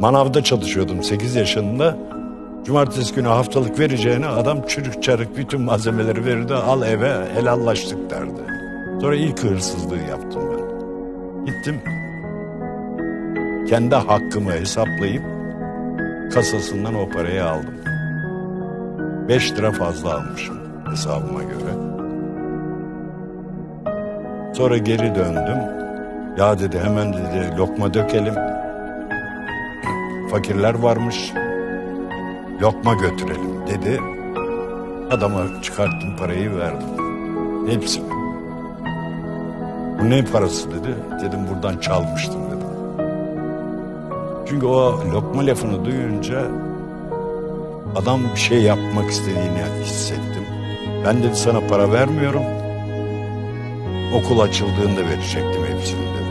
Manavda çalışıyordum 8 yaşında. Cumartesi günü haftalık vereceğine adam çürük çarık bütün malzemeleri verirdi. Al eve helallaştık derdi. Sonra ilk hırsızlığı yaptım ben. Gittim. Kendi hakkımı hesaplayıp kasasından o parayı aldım. 5 lira fazla almışım hesabıma göre. Sonra geri döndüm. Ya dedi hemen dedi lokma dökelim. Fakirler varmış. Lokma götürelim dedi. Adama çıkarttım parayı verdim. Hepsini. Bu ne parası dedi. Dedim buradan çalmıştım dedim. Çünkü o lokma lafını duyunca adam bir şey yapmak istediğini hissettim. Ben dedi sana para vermiyorum. Okul açıldığında verecektim hepsini dedi.